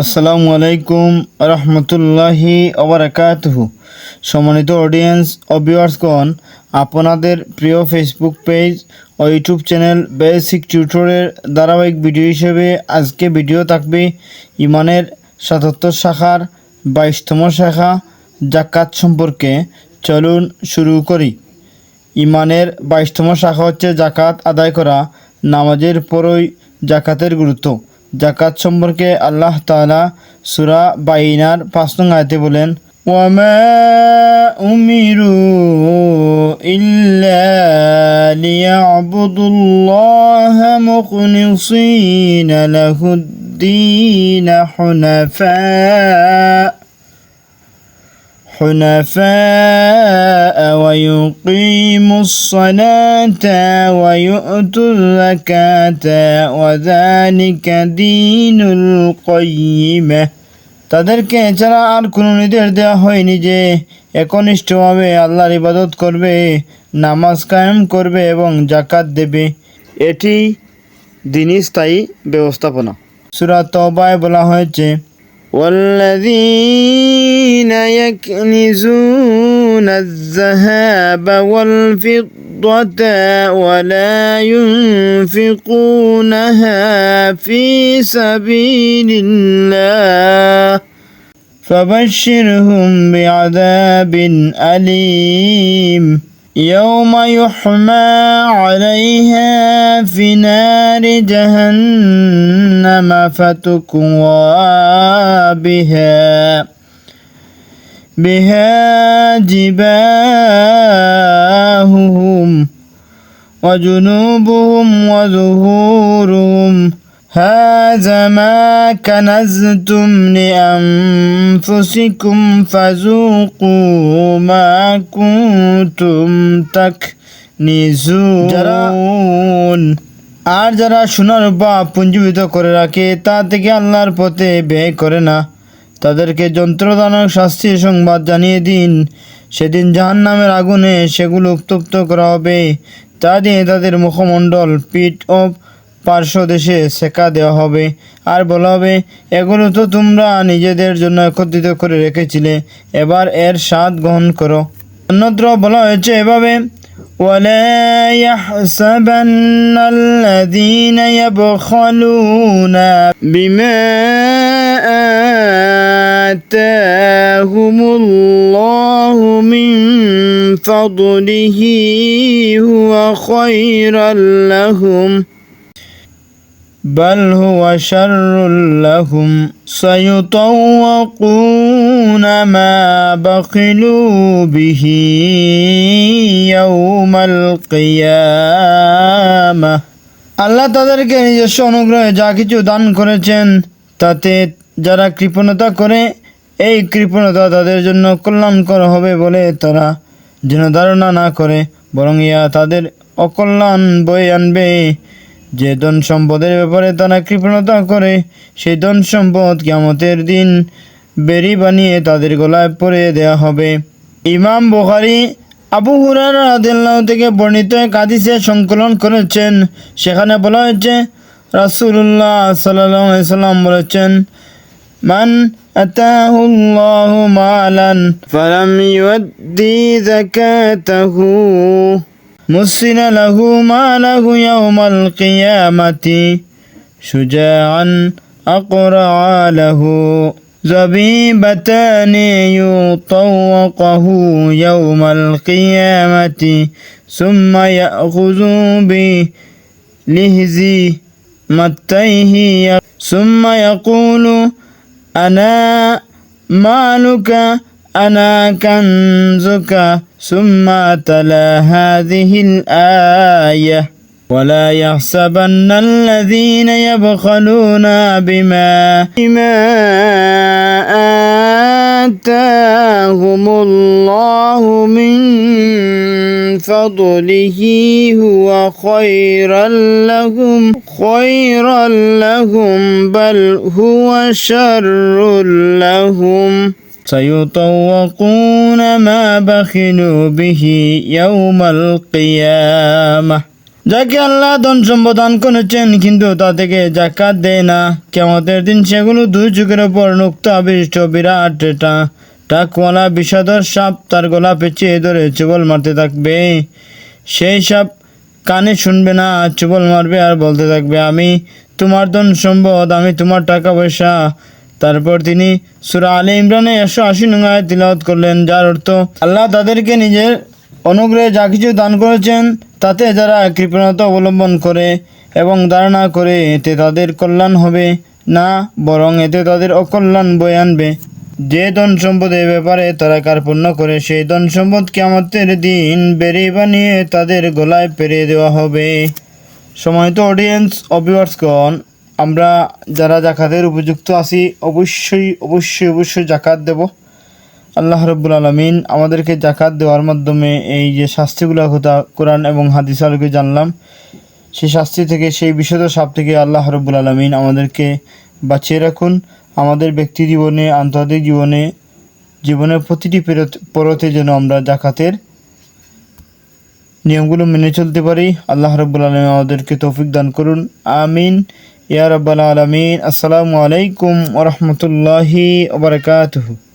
আসসালামু আলাইকুম রহমতুল্লাহি ওবরাকাতুহু। সম্মানিত অডিয়েন্স ও ভিউয়ার্সগণ আপনাদের প্রিয় ফেসবুক পেজ ও ইউটিউব চ্যানেল বেসিক টিউটোরিয়াল ধারাবাহিক ভিডিও হিসেবে আজকে ভিডিও থাকবে ইমানের সাতাত্তর শাখার বাইশতম শাখা জাকাত সম্পর্কে। চলুন শুরু করি। ইমানের বাইশতম শাখা হচ্ছে জাকাত আদায় করা, নামাজের পরই জাকাতের গুরুত্ব। জাকাত সম্পর্কে আল্লাহ তাআলা সূরা বাইনার পাঁচ নং আয়াতে বলেন ওয়ামা উমিরু ইল্লা লিয়াবুদুল্লাহা মুখলিসিনা লাহুদ্দিন হুনাফা حنفاء ويقيموا الصلاة ويؤتوا الزكاة وذلك دين القيمة তাদেরকে এছাড়া আর কোনো নির্দেশ দেওয়া হয়নি যে একনিষ্ঠভাবে আল্লাহর ইবাদত করবে নামাজ কায়েম করবে এবং জাকাত দেবে এটি দিনই স্থায়ী ব্যবস্থাপনা সুরা তবায় বলা হয়েছে والذين يكنزون الذهب والفضة ولا ينفقونها في سبيل الله. فبشرهم بعذاب أليم. يوم يحمى عليها في نار جهنم فتكوى بها بها جباههم وجنوبهم وظهورهم. هذا ما كنزتم لأنفسكم فذوقوا ما كنتم تكنزون আর যারা সোনার বা পুঞ্জীবিত করে রাখে তা থেকে আল্লাহর পথে ব্যয় করে না তাদেরকে যন্ত্রদানক শাস্তির সংবাদ জানিয়ে দিন সেদিন জাহান নামের আগুনে সেগুলো উত্তপ্ত করা হবে তা দিয়ে তাদের মুখমণ্ডল পিঠ ও পার্শ্বদেশে সেকা দেওয়া হবে আর বলা হবে এগুলো তো তোমরা নিজেদের জন্য একত্রিত করে রেখেছিলে এবার এর স্বাদ গ্রহণ করো অন্যত্র বলা হয়েছে এভাবে ولا يحسبن الذين يبخلون بما آتاهم الله من فضله هو خيرا لهم بل هو شر لهم سيطوقون ما بخلوا به يوم القيامة আল্লাহ তাদেরকে নিজস্ব অনুগ্রহে যা কিছু দান করেছেন তাতে যারা কৃপণতা করে এই কৃপণতা তাদের জন্য কল্যাণকর হবে বলে তারা যেন ধারণা না করে বরং ইয়া তাদের অকল্যাণ বয়ে আনবে যে ধন সম্পদের ব্যাপারে তারা কৃপণতা করে, সেই ধন সম্পদ কিয়ামতের দিন বেরি বানিয়ে তাদের গলায় পরে দেয়া হবে। ইমাম বুখারি আবু হুরার রাদিল্লাহ থেকে বর্ণিত এক হাদিসে সংকলন করেছেন। সেখানে বলা হয়েছে রাসুল্লাহ সাল্লাম বলেছেন, মান আতাহু আল্লাহু মালান, ফালাম ইউদ্দি যাকাতাহু। مسن له ماله يوم القيامة. شجاعا أقرع له. زبيبتان يطوقه يوم القيامة. ثم يأخذ بلهز متيه. ثم يقول أنا مالك؟ أنا كنزك؟ ثم تلا هذه الآية. ولا يحسبن الذين يبخلون بما بما آتاهم الله من فضله هو خيرا لهم خيرا لهم بل هو شر لهم. سيطوقون ما بخلوا به يوم القيامة যাকে আল্লাহ ধন সম্পদান করেছেন কিন্তু তা থেকে জাকাত দেয় না কেমতের দিন সেগুলো দুই যুগের ওপর নুক্ত আবিষ্ট বিরাট এটা টাকওয়ালা বিষাদর সাপ তার গলা পেঁচিয়ে ধরে চুবল মারতে থাকবে সেই সাপ কানে শুনবে না চুবল মারবে আর বলতে থাকবে আমি তোমার ধন সম্পদ আমি তোমার টাকা পয়সা তারপর তিনি সুরা আলী ইমরানে একশো আশি নঙ্গায় তিলাওয়াত করলেন, যার অর্থ, আল্লাহ তাদেরকে নিজের অনুগ্রহে যা কিছু দান করেছেন, তাতে যারা কৃপণতা অবলম্বন করে এবং ধারণা করে, এতে তাদের কল্যাণ হবে, না বরং এতে তাদের অকল্যাণ বয়ে আনবে। যে ধন সম্পদের ব্যাপারে তারা কার্পণ্য করে, সেই ধন সম্পদ কেমতের দিন বেরি বানিয়ে তাদের গলায় পেরিয়ে দেওয়া হবে। সময় তো অডিয়েন্স অভিভার্সগণ আমরা যারা জাকাতের উপযুক্ত আছি, অবশ্যই অবশ্যই অবশ্যই জাকাত দেব। আল্লাহ রব্বুল আলমিন আমাদেরকে জাকাত দেওয়ার মাধ্যমে এই যে শাস্তিগুলো কথা কোরআন এবং হাদিস আলোকে জানলাম, সেই শাস্তি থেকে, সেই বিশদ সাপ থেকে আল্লাহ রব্বুল আলমিন আমাদেরকে বাঁচিয়ে রাখুন। আমাদের ব্যক্তি জীবনে, আন্তর্জাতিক জীবনে, জীবনের প্রতিটি পেরত- যেন আমরা জাকাতের নিয়মগুলো মেনে চলতে পারি। আল্লাহ রব্বুল আলমিন আমাদেরকে তৌফিক দান করুন। আমিন। ইয়া রব্বাল আলমিন। আসসালামু আলাইকুম ওরহমতুল্লাহি ওবরাকাতুহু